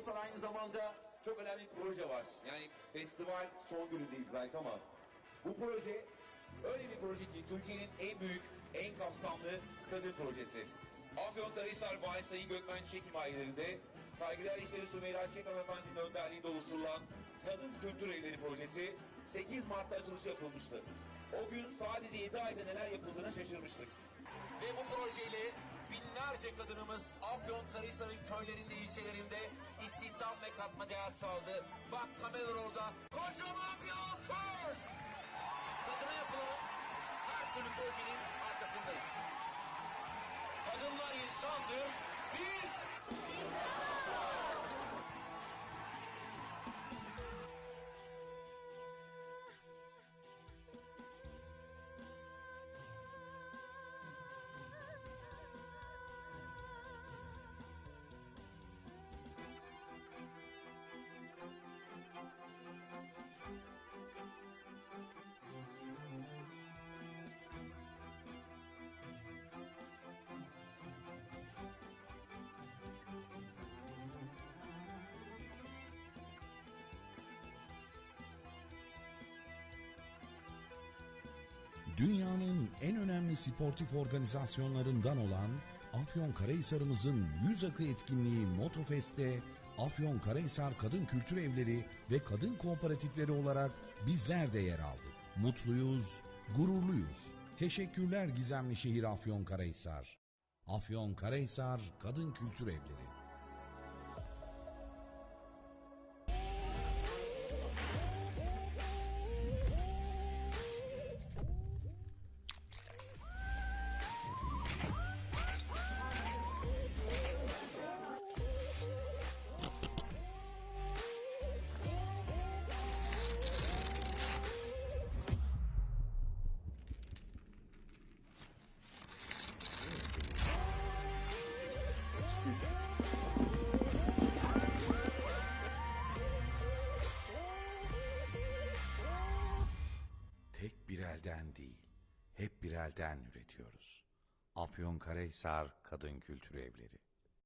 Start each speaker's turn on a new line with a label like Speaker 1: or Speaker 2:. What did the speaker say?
Speaker 1: Dostlar aynı zamanda çok önemli bir proje var. Yani festival son günündeyiz belki ama bu proje öyle bir proje ki Türkiye'nin en büyük, en kapsamlı kadın projesi. Afyonkarahisar Vali Sayın Gökmen Çiçek himayelerinde saygıdeğer işleri Sümeyra Çiçek Hanımefendi'nin önderliğinde oluşturulan Kadın Kültür Evleri projesi 8 Mart'ta açılışı yapılmıştı. O gün sadece 7 ayda neler yapıldığına şaşırmıştık.
Speaker 2: Ve bu projeyle binlerce kadınımız Afyonkarahisar'ın köylerinde, ilçelerinde istihdam ve katma değer sağladı. Bak kameralar orada. Kocaman bir alkış! Kadına yapılan her türlü projenin arkasındayız. Kadınlar insandır, biz
Speaker 3: Dünyanın en önemli sportif organizasyonlarından olan Afyonkarahisar'ımızın yüz akı etkinliği Motofest'te Afyonkarahisar Kadın Kültür Evleri ve Kadın Kooperatifleri olarak bizler de yer aldık. Mutluyuz, gururluyuz. Teşekkürler gizemli şehir Afyonkarahisar. Afyonkarahisar Kadın Kültür Evleri. Tek bir elden değil, hep bir elden üretiyoruz. Afyonkarahisar Kadın Kültür Evleri.